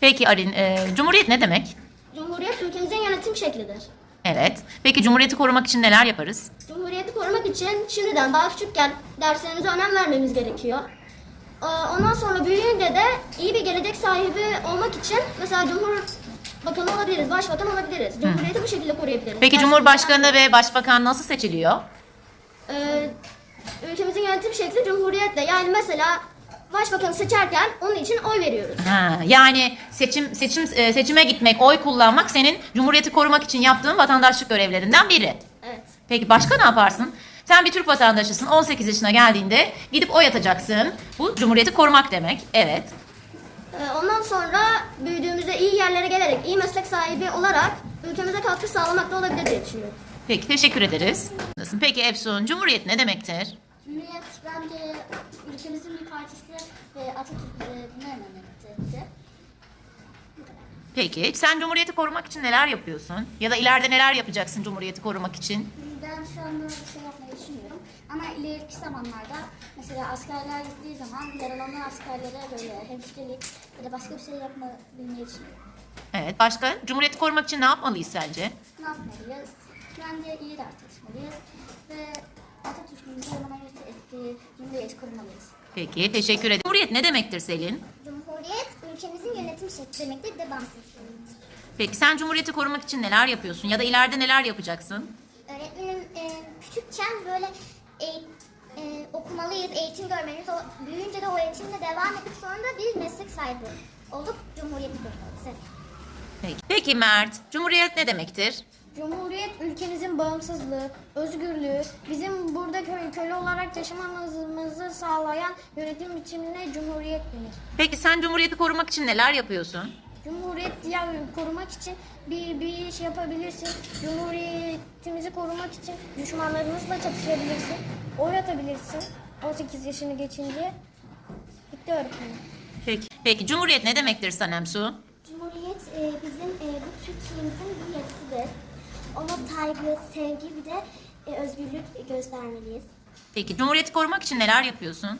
Peki Arin, e, Cumhuriyet ne demek? Cumhuriyet ülkemizin yönetim şeklidir. Evet. Peki Cumhuriyeti korumak için neler yaparız? Cumhuriyeti korumak için şimdiden daha küçükken derslerimize önem vermemiz gerekiyor. Ee, Ondan sonra büyüyünce de iyi bir gelecek sahibi olmak için mesela Cumhurbakanı olabiliriz, başbakan olabiliriz. Cumhuriyeti bu şekilde koruyabiliriz. Peki Derslerimize- Cumhurbaşkanı ve Başbakan nasıl seçiliyor? Ee, ülkemizin yönetim şekli cumhuriyetle. Yani mesela başbakanı seçerken onun için oy veriyoruz. Ha, yani seçim seçim e, seçime gitmek, oy kullanmak senin Cumhuriyeti korumak için yaptığın vatandaşlık görevlerinden biri. Evet. Peki başka ne yaparsın? Sen bir Türk vatandaşısın. 18 yaşına geldiğinde gidip oy atacaksın. Bu Cumhuriyeti korumak demek. Evet. Ee, Ondan sonra büyüdüğümüzde iyi yerlere gelerek, iyi meslek sahibi olarak ülkemize katkı sağlamak da olabilir diye düşünüyorum. Peki teşekkür ederiz. Peki Efsun, Cumhuriyet ne demektir? Cumhuriyet bence ülkemizin bir parçası ve Atatürk e, emanet etti. Peki sen Cumhuriyeti korumak için neler yapıyorsun? Ya da ileride neler yapacaksın Cumhuriyeti korumak için? Ben şu anda bir şey yapmayı düşünmüyorum. Ama ileriki zamanlarda mesela askerler gittiği zaman yaralanan askerlere böyle hemşirelik ya da başka bir şey yapabilmeyi düşünüyorum. Evet. Başka? Cumhuriyeti korumak için ne yapmalıyız sence? Ne yapmalıyız? Bence iyi ders çalışmalıyız ve Atatürk'ün bize emanet ettiği Cumhuriyeti korumalıyız. Peki teşekkür ederim. Cumhuriyet ne demektir Selin? Cumhuriyet ülkemizin yönetim şekli demektir de Peki sen Cumhuriyeti korumak için neler yapıyorsun? Ya da ileride neler yapacaksın? Öğretmenim e, küçükken böyle eğit- e, okumalıyız, eğitim görmeliyiz. O, büyüyünce de o eğitimle devam edip sonra da bir meslek sahibi olup Cumhuriyeti. Evet. Peki. Peki Mert, Cumhuriyet ne demektir? Cumhuriyet ülkemizin bağımsızlığı, özgürlüğü, bizim burada köle, köle olarak yaşamamızı sağlayan yönetim biçimine cumhuriyet denir. Peki sen Cumhuriyeti korumak için neler yapıyorsun? Cumhuriyet yani korumak için bir, bir iş yapabilirsin. Cumhuriyetimizi korumak için düşmanlarınızla çatışabilirsin. Oy atabilirsin 18 yaşını geçince. Bitti öğretmenim. Peki. Peki Cumhuriyet ne demektir Sanem Su? Cumhuriyet e, bizim e, bu Türkiye'mizin bir yarısıdır. Ona saygı, sevgi bir de e, özgürlük göstermeliyiz. Peki Cumhuriyeti korumak için neler yapıyorsun?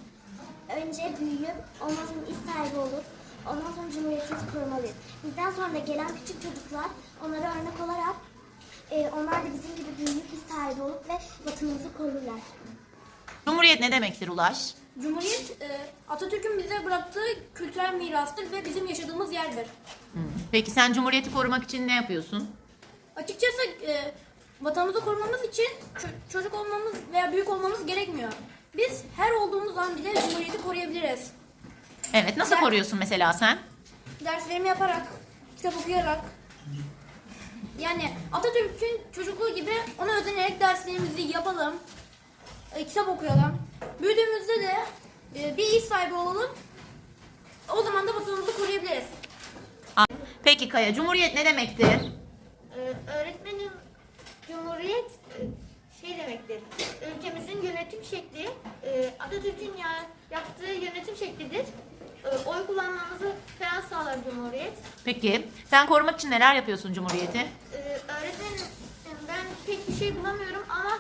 Önce büyüyüp ondan sonra iş sahibi olup ondan sonra cumhuriyetimizi korumalıyız. Bizden sonra da gelen küçük çocuklar onlara örnek olarak e, onlar da bizim gibi büyüyüp iş sahibi olup ve vatanımızı korurlar. Cumhuriyet ne demektir Ulaş? Cumhuriyet e, Atatürk'ün bize bıraktığı kültürel mirastır ve bizim yaşadığımız yerdir. Peki sen Cumhuriyeti korumak için ne yapıyorsun? Açıkçası e, vatanımızı korumamız için ço- çocuk olmamız veya büyük olmamız gerekmiyor. Biz her olduğumuz an bile Cumhuriyeti koruyabiliriz. Evet, nasıl Ben- koruyorsun mesela sen? Derslerimi yaparak, kitap okuyarak. Yani Atatürk'ün çocukluğu gibi ona özenerek derslerimizi yapalım. e, kitap okuyalım. Büyüdüğümüzde de e, bir iş sahibi olalım. O zaman da vatanımızı koruyabiliriz. Peki Kaya, Cumhuriyet ne demektir? Ee, Öğretmenim, Cumhuriyet e, şey demektir. Ülkemizin yönetim şekli, e, Atatürk'ün ya, yaptığı yönetim şeklidir. E, Oy kullanmamızı falan sağlar Cumhuriyet. Peki, sen korumak için neler yapıyorsun Cumhuriyeti? Öğretmenim, ben pek bir şey bulamıyorum ama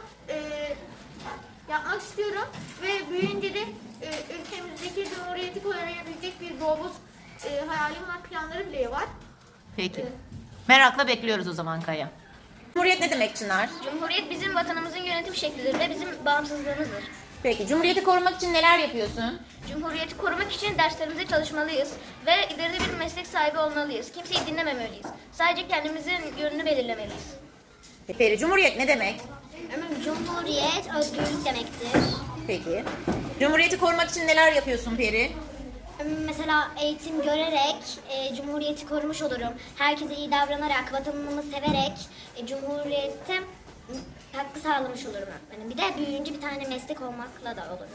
yapmak istiyorum ve büyüyünce de ülkemizdeki Cumhuriyeti koruyabilecek bir robot hayalim var, planları bile var. Peki. Merakla bekliyoruz o zaman Kaya. Cumhuriyet ne demek Çınar? Cumhuriyet bizim vatanımızın yönetim şeklidir ve bizim bağımsızlığımızdır. Peki, Cumhuriyeti korumak için neler yapıyorsun? Cumhuriyeti korumak için derslerimize çalışmalıyız ve ileride bir meslek sahibi olmalıyız. Kimseyi dinlememeliyiz. Sadece kendimizin yönünü belirlemeliyiz. Peki, Cumhuriyet ne demek? Cumhuriyet özgürlük demektir. Peki. Cumhuriyeti korumak için neler yapıyorsun Peri? Mesela eğitim görerek e, Cumhuriyeti korumuş olurum. Herkese iyi davranarak, vatanımı severek e, Cumhuriyete hakkı sağlamış olurum öğretmenim. Bir de büyüyünce bir tane meslek olmakla da olur.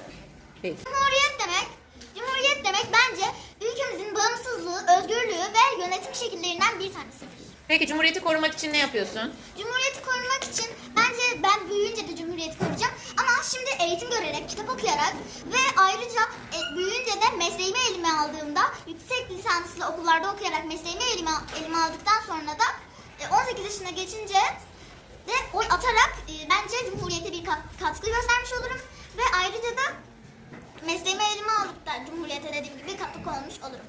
Peki. Cumhuriyet demek, Cumhuriyet demek bence ülkemizin bağımsızlığı, özgürlüğü ve yönetim şekillerinden bir tanesidir. Peki, Cumhuriyeti korumak için ne yapıyorsun? Cumhuriyeti korumak için bence ben büyüyünce de Cumhuriyeti koruyacağım. Ama şimdi eğitim görerek, kitap okuyarak ve ayrıca e, büyüyünce de mesleğimi elime aldığımda yüksek lisanslı okullarda okuyarak mesleğimi elime, elime aldıktan sonra da e, 18 yaşına geçince de oy atarak e, bence Cumhuriyete bir kat- katkı göstermiş olurum. Ve ayrıca da mesleğimi elime aldık da Cumhuriyete dediğim gibi katkı olmuş olurum.